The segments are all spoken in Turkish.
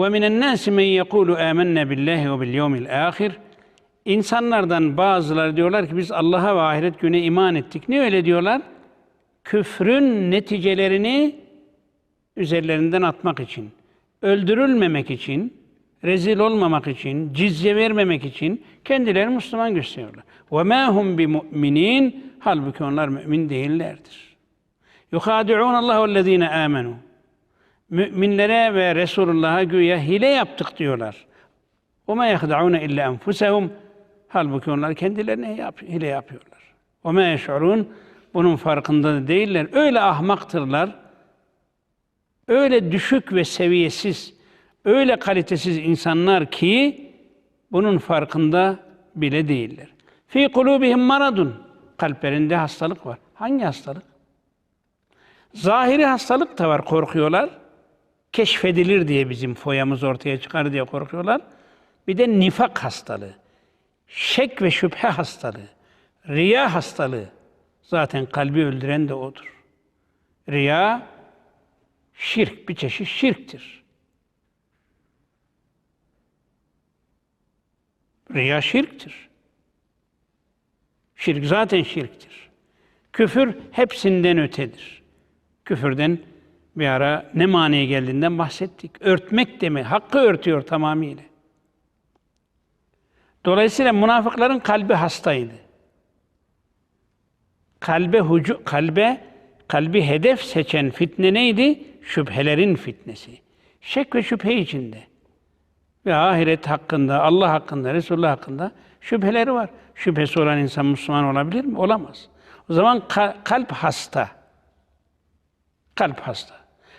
وَمِنَ النَّاسِ مَنْ يَقُولُ آمَنَّا بِاللّٰهِ وَبِالْيَوْمِ الْآخِرِ İnsanlardan bazıları diyorlar ki biz Allah'a ve ahiret güne iman ettik. Ne öyle diyorlar? Küfrün neticelerini üzerlerinden atmak için, öldürülmemek için, rezil olmamak için, cizye vermemek için kendilerini Müslüman gösteriyorlar. وَمَا هُمْ بِمُؤْمِنِينَ Halbuki onlar mümin değillerdir. يُخَادِعُونَ اللّٰهُ وَالَّذ۪ينَ آمَنُوا Müminlere ve Resulullah'a güya hile yaptık diyorlar. وَمَا يَخْدَعُونَ اِلَّا اَنْفُسَهُمْ Halbuki onlar kendilerine yap, hile yapıyorlar. وَمَا يَشْعُرُونَ Bunun farkında da değiller. Öyle ahmaktırlar. Öyle düşük ve seviyesiz, öyle kalitesiz insanlar ki bunun farkında bile değiller. Fi kulubihim maradun. Kalplerinde hastalık var. Hangi hastalık? Zahiri hastalık da var, korkuyorlar. Keşfedilir diye bizim foyamız ortaya çıkar diye korkuyorlar. Bir de nifak hastalığı, şek ve şüphe hastalığı, riya hastalığı. Zaten kalbi öldüren de odur. Riya, şirk, bir çeşit şirktir. Riya şirktir. Şirk zaten şirktir. Küfür hepsinden ötedir. Küfürden bir ara ne manaya geldiğinden bahsettik. Örtmek demek, hakkı örtüyor tamamıyla. Dolayısıyla münafıkların kalbi hastaydı. Kalbe hucu, kalbe kalbi hedef seçen fitne neydi? Şüphelerin fitnesi. Şek ve şüphe içinde. Ve ahiret hakkında, Allah hakkında, Resulullah hakkında şüpheleri var. Şüphesi olan insan Müslüman olabilir mi? Olamaz. O zaman ka- kalp hasta. Kalp hasta.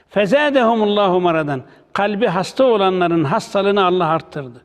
Fezâdehumullahu maradan. Kalbi hasta olanların hastalığını Allah arttırdı.